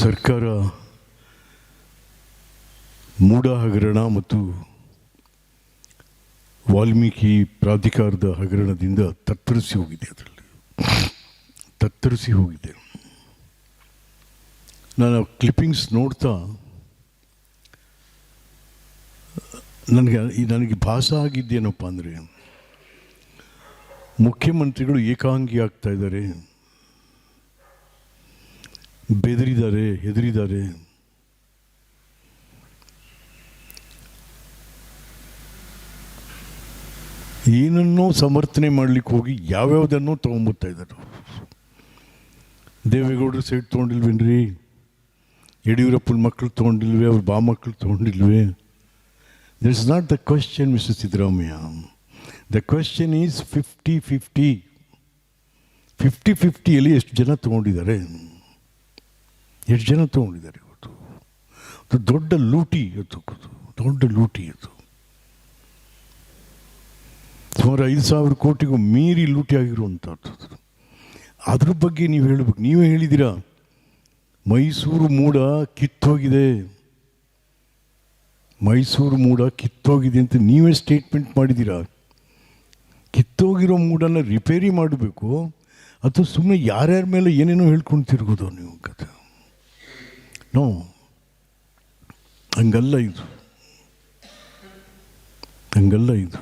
ಸರ್ಕಾರ ಮೂಡ ಹಗರಣ ಮತ್ತು ವಾಲ್ಮೀಕಿ ಪ್ರಾಧಿಕಾರದ ಹಗರಣದಿಂದ ತತ್ತರಿಸಿ ಹೋಗಿದೆ ಅದರಲ್ಲಿ. ತತ್ತರಿಸಿ ಹೋಗಿದೆ. ನಾನು ಕ್ಲಿಪ್ಪಿಂಗ್ಸ್ ನೋಡ್ತಾ ನನಗೆ ನನಗೆ ಭಾಸ ಆಗಿದ್ದೇನಪ್ಪ ಅಂದರೆ ಮುಖ್ಯಮಂತ್ರಿಗಳು ಏಕಾಂಗಿ ಆಗ್ತಾ ಇದ್ದಾರೆ. ಬೆದರಿದ್ದಾರೆ, ಹೆದರಿದ್ದಾರೆ. ಏನನ್ನೋ ಸಮರ್ಥನೆ ಮಾಡಲಿಕ್ಕೆ ಹೋಗಿ ಯಾವ್ಯಾವುದನ್ನೋ ತೊಗೊಂಬತ್ತಾ ಇದ್ದಾರೆ. ದೇವೇಗೌಡರು ಸೈಡ್ ತೊಗೊಂಡಿಲ್ವೇನ್ರಿ? ಯಡಿಯೂರಪ್ಪನ ಮಕ್ಕಳು ತೊಗೊಂಡಿಲ್ವೇ? ಅವ್ರ ಬಾ ಮಕ್ಕಳು ತೊಗೊಂಡಿಲ್ವೇ? This is not the question mister Siddaramaiah the question is fifty fifty fifty ಫಿಫ್ಟಿಯಲ್ಲಿ ಎಷ್ಟು ಜನ ತೊಗೊಂಡಿದ್ದಾರೆ? ಎಷ್ಟು ಜನ ತೊಗೊಂಡಿದ್ದಾರೆ ಇವತ್ತು. ಅದು ದೊಡ್ಡ ಲೂಟಿ ಇತ್ತು ದೊಡ್ಡ ಲೂಟಿ ಅದು ಸುಮಾರು ಐದು ಸಾವಿರ ಕೋಟಿಗೂ ಮೀರಿ ಲೂಟಿ ಆಗಿರುವಂಥದ್ದು ಅದು. ಅದ್ರ ಬಗ್ಗೆ ನೀವು ಹೇಳಬೇಕು. ನೀವೇ ಹೇಳಿದ್ದೀರಾ? ಮೈಸೂರು ಮೂಡ ಕಿತ್ತೋಗಿದೆ. ಮೈಸೂರು ಮೂಡ ಕಿತ್ತೋಗಿದೆ ಅಂತ ನೀವೇ ಸ್ಟೇಟ್ಮೆಂಟ್ ಮಾಡಿದ್ದೀರಾ? ಕಿತ್ತೋಗಿರೋ ಮೂಡನ್ನು ರಿಪೇರಿ ಮಾಡಬೇಕು. ಅಥವಾ ಸುಮ್ಮನೆ ಯಾರ್ಯಾರ ಮೇಲೆ ಏನೇನೋ ಹೇಳ್ಕೊಂಡು ತಿರುಗೋದು ನೀವು ಕತೆ ನೋ ಹಂಗಲ್ಲ ಇದು ಹಂಗಲ್ಲ ಇದು